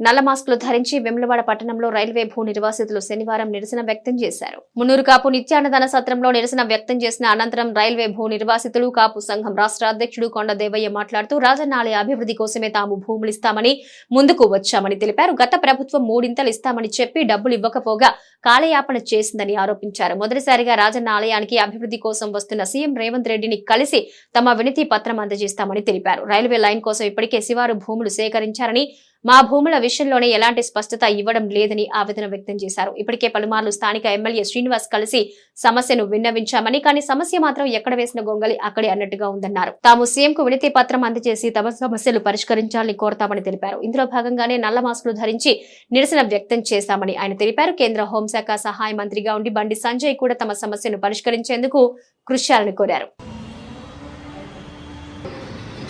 నల్ల మాస్కులు ధరించి వెమ్లవాడ పట్టణంలో రైల్వే భూ నిర్వాసితులు శనివారం నిరసన వ్యక్తం చేశారు. మున్నూరు కాపు నిత్యాన్నదాన సత్రంలో నిరసన వ్యక్తం చేసిన అనంతరం రైల్వే భూ నిర్వాసితులు కాపు సంఘం రాష్ట్ర అధ్యక్షుడు కొండ దేవయ్య మాట్లాడుతూ రాజన్నాలయ అభివృద్ధి కోసమే తాము భూములు ఇస్తామని ముందుకు వచ్చామని తెలిపారు. గత ప్రభుత్వం మూడింతలు ఇస్తామని చెప్పి డబ్బులు ఇవ్వకపోగా కాలయాపన చేసిందని ఆరోపించారు. మొదటిసారిగా రాజన్న ఆలయానికి అభివృద్ధి కోసం వస్తున్న సీఎం రేవంత్ రెడ్డిని కలిసి తమ వినతి పత్రం అందజేస్తామని తెలిపారు. రైల్వే లైన్ కోసం ఇప్పటికే శివారు భూములు సేకరించారని మా భూముల విషయంలోనే ఎలాంటి స్పష్టత ఇవ్వడం లేదని ఆవేదన వ్యక్తం చేశారు. ఇప్పటికే పలుమార్లు స్థానిక ఎమ్మెల్యే శ్రీనివాస్ కలిసి సమస్యను విన్నవించామని కానీ సమస్య మాత్రం ఎక్కడ వేసిన గొంగలి అక్కడే అన్నట్టుగా ఉందన్నారు. తాము సీఎం కు వినతి పత్రం అందజేసి తమ సమస్యలు పరిష్కరించాలని కోరతామని తెలిపారు. ఇందులో భాగంగానే నల్ల మాస్కులు ధరించి నిరసన వ్యక్తం చేశామని ఆయన తెలిపారు. కేంద్ర హోంశాఖ సహాయ మంత్రిగా ఉండి బండి సంజయ్ కూడా తమ సమస్యను పరిష్కరించేందుకు కృషి చేయాలని కోరారు.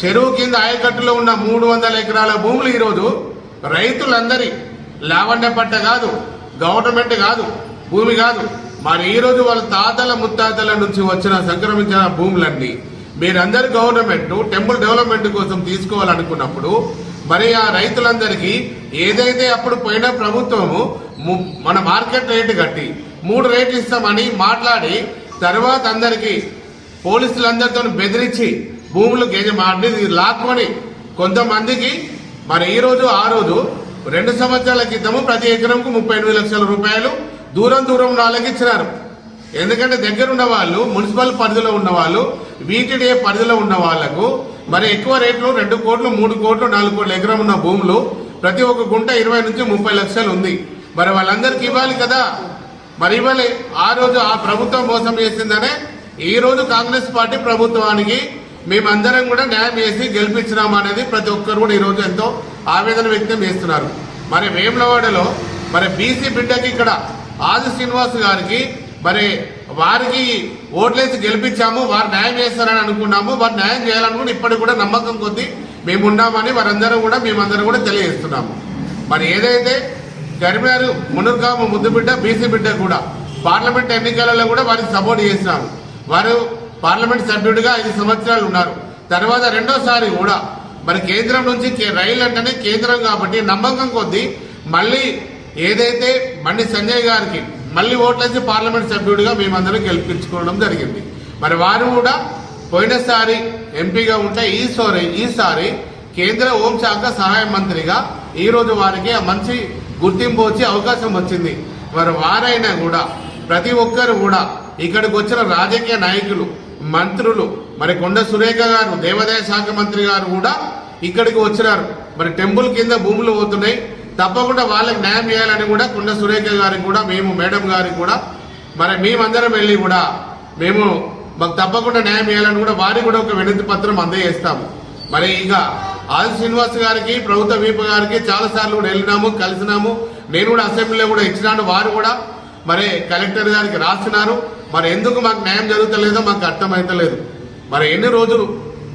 చెరువు కింద ఆయకట్టులో ఉన్న మూడు వందల ఎకరాల భూములు ఈరోజు రైతులందరి లావండ పట్ట కాదు గవర్నమెంట్ కాదు భూమి కాదు. మరి ఈరోజు వాళ్ళ తాతల ముత్తాతల నుంచి వచ్చిన సంక్రమించిన భూములన్నీ మీరందరు గవర్నమెంట్ టెంపుల్ డెవలప్మెంట్ కోసం తీసుకోవాలనుకున్నప్పుడు మరి ఆ రైతులందరికీ ఏదైతే అప్పుడు పోయిన ప్రభుత్వము మన మార్కెట్ రేటు కట్టి మూడు రేట్లు ఇస్తామని మాట్లాడి తర్వాత అందరికీ పోలీసులందరితో బెదిరించి భూములు గేజ లాక్కొని కొంతమందికి మరి ఈ రోజు ఆ రోజు రెండు సంవత్సరాల క్రితము ప్రతి ఎకరంకు ముప్పై ఎనిమిది లక్షల రూపాయలు దూరం దూరం వాళ్ళకి ఇచ్చినారు. ఎందుకంటే దగ్గర ఉన్న వాళ్ళు మున్సిపల్ పరిధిలో ఉన్న వాళ్ళు వీటిడే పరిధిలో ఉన్న వాళ్ళకు మరి ఎక్కువ రేట్లు రెండు కోట్లు మూడు కోట్లు నాలుగు కోట్ల ఎకరం ఉన్న భూములు ప్రతి ఒక్క గుంట ఇరవై నుంచి ముప్పై లక్షలు ఉంది. మరి వాళ్ళందరికీ ఇవ్వాలి కదా? మరి ఇవ్వాలి. ఆ రోజు ఆ ప్రభుత్వం మోసం చేసిందనే ఈ రోజు కాంగ్రెస్ పార్టీ ప్రభుత్వానికి మేమందరం కూడా న్యాయం చేసి గెలిపించినాం అనేది ప్రతి ఒక్కరు కూడా ఈ రోజు ఎంతో ఆవేదన వ్యక్తం చేస్తున్నారు. మరి వేములవాడలో మరి బీసీ బిడ్డకి ఇక్కడ ఆది శ్రీనివాస్ గారికి మరి వారికి ఓట్లేసి గెలిపించాము వారు న్యాయం చేస్తారని అనుకున్నాము వారు న్యాయం చేయాలనుకుని ఇప్పటికి కూడా నమ్మకం కొద్దీ మేము ఉన్నామని వారందరం కూడా మేమందరం కూడా తెలియజేస్తున్నాము. మరి ఏదైతే కరీంనగర్ మునుర్గామ ముద్దు బిడ్డ బీసీ బిడ్డ కూడా పార్లమెంట్ ఎన్నికలలో కూడా వారికి సపోర్ట్ చేసినారు. వారు పార్లమెంట్ సభ్యుడిగా ఐదు సంవత్సరాలు ఉన్నారు. తర్వాత రెండోసారి కూడా మరి కేంద్రం నుంచి రైలు అంటేనే కేంద్రం కాబట్టి నమ్మకం కొద్దీ మళ్ళీ ఏదైతే బండి సంజయ్ గారికి మళ్ళీ ఓట్లేసి పార్లమెంట్ సభ్యుడిగా మేమందరం గెలిపించుకోవడం జరిగింది. మరి వారు కూడా పోయినసారి ఎంపీగా ఉంటే ఈసారి ఈసారి కేంద్ర హోంశాఖ సహాయ మంత్రిగా ఈరోజు వారికి మంచి గుర్తింపు వచ్చే అవకాశం వచ్చింది. మరి వారైనా కూడా ప్రతి ఒక్కరు కూడా ఇక్కడికి వచ్చిన రాజకీయ నాయకులు మంత్రులు మరి కొండ సురేఖ గారు దేవాదాయ శాఖ మంత్రి గారు కూడా ఇక్కడికి వచ్చినారు. మరి టెంపుల్ కింద భూములు పోతున్నాయి. తప్పకుండా వాళ్ళకి న్యాయం చేయాలని కూడా కొండ సురేఖ గారికి కూడా మేము మేడం గారికి కూడా మరి మేమందరం వెళ్ళి కూడా మేము మాకు తప్పకుండా న్యాయం చేయాలని కూడా వారికి కూడా ఒక వినతి పత్రం అందజేస్తాము. మరి ఇక ఆది శ్రీనివాస్ గారికి ప్రభుత్వ వీపు గారికి చాలా సార్లు కూడా వెళ్ళినాము కలిసినాము. నేను కూడా అసెంబ్లీలో కూడా ఇచ్చినాను వారు కూడా మరి కలెక్టర్ గారికి రాస్తున్నారు. మరి ఎందుకు మాకు న్యాయం జరుగుతలేదో మాకు అర్థమైతలేదు. మరి ఎన్ని రోజులు?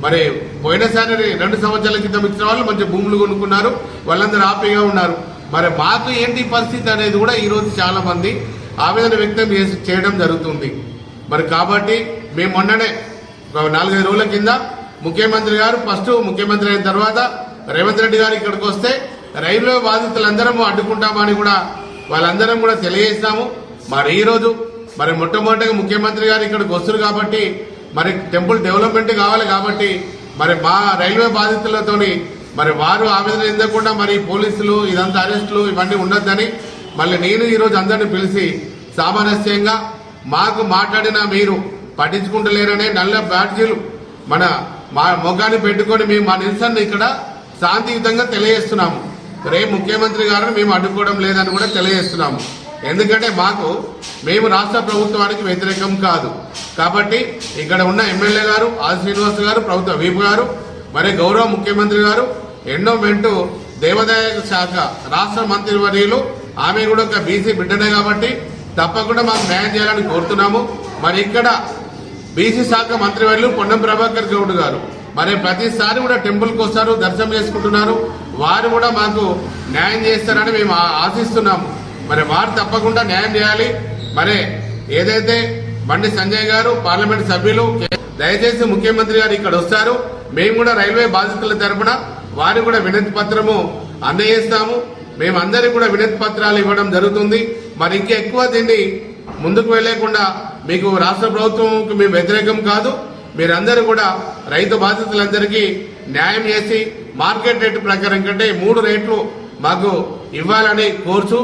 మరి పోయినసారి రెండు సంవత్సరాల క్రితం ఇచ్చిన వాళ్ళు మంచి భూములు కొనుక్కున్నారు. వాళ్ళందరూ హ్యాపీగా ఉన్నారు. మరి మాకు ఏంటి పరిస్థితి అనేది కూడా ఈ రోజు చాలా మంది ఆవేదన వ్యక్తం చేసి చేయడం జరుగుతుంది. మరి కాబట్టి మేము మొన్ననే నాలుగైదు రోజుల కింద ముఖ్యమంత్రి గారు ఫస్ట్ ముఖ్యమంత్రి అయిన తర్వాత రేవంత్ రెడ్డి గారు ఇక్కడికి వస్తే రైల్వే బాధితులందరం అడ్డుకుంటామని కూడా వాళ్ళందరం కూడా తెలియజేసినాము. మరి ఈరోజు మరి మొట్టమొదటిగా ముఖ్యమంత్రి గారు ఇక్కడికి వస్తారు కాబట్టి మరి టెంపుల్ డెవలప్మెంట్ కావాలి కాబట్టి మరి మా రైల్వే బాధితులతోని మరి వారు ఆవేదన చెందకుండా మరి పోలీసులు ఇదంతా అరెస్టులు ఇవన్నీ ఉండొద్దని మళ్ళీ నేను ఈరోజు అందరిని పిలిచి సామరస్యంగా మాకు మాట్లాడిన మీరు పట్టించుకుంటలేరనే నల్ల బ్యాడ్జీలు మన మా మొగ్గాన్ని పెట్టుకొని మేము మా నిరసన ఇక్కడ శాంతియుతంగా తెలియజేస్తున్నాము. రేపు ముఖ్యమంత్రి గారిని మేము అడ్డుకోవడం లేదని కూడా తెలియజేస్తున్నాము. ఎందుకంటే మాకు మేము రాష్ట్ర ప్రభుత్వానికి వ్యతిరేకం కాదు. కాబట్టి ఇక్కడ ఉన్న ఎమ్మెల్యే గారు ఆది శ్రీనివాస్ గారు ప్రభుత్వ వీపు గారు మరి గౌరవ ముఖ్యమంత్రి గారు ఎండోమెంటు దేవాదాయ శాఖ రాష్ట్ర మంత్రివర్యులు ఆమె కూడా ఒక బీసీ బిడ్డనే కాబట్టి తప్పకుండా మాకు న్యాయం చేయాలని కోరుతున్నాము. మరి ఇక్కడ బీసీ శాఖ మంత్రివర్యులు పొన్నం ప్రభాకర్ గౌడ్ గారు మరి ప్రతిసారి కూడా టెంపుల్కి వస్తారు దర్శనం చేసుకుంటున్నారు. వారు కూడా మాకు న్యాయం చేస్తారని మేము ఆశిస్తున్నాము. మరి వారు తప్పకుండా న్యాయం చేయాలి. మరి ఏదైతే బండి సంజయ్ గారు పార్లమెంట్ సభ్యులు దయచేసి ముఖ్యమంత్రి గారు ఇక్కడ వస్తారు. మేము కూడా రైల్వే బాధితుల తరపున వారికి కూడా వినతి పత్రము అందజేస్తాము. మేమందరికి కూడా వినతి పత్రాలు ఇవ్వడం జరుగుతుంది. మరి ఇంకా ఎక్కువ దీన్ని ముందుకు వెళ్ళేకుండా మీకు రాష్ట్ర ప్రభుత్వంకి మేము వ్యతిరేకం కాదు. మీరందరూ కూడా రైతు బాధితులందరికీ న్యాయం చేసి మార్కెట్ రేటు ప్రకారం కంటే మూడు రేట్లు మాకు ఇవ్వాలని కోర్చు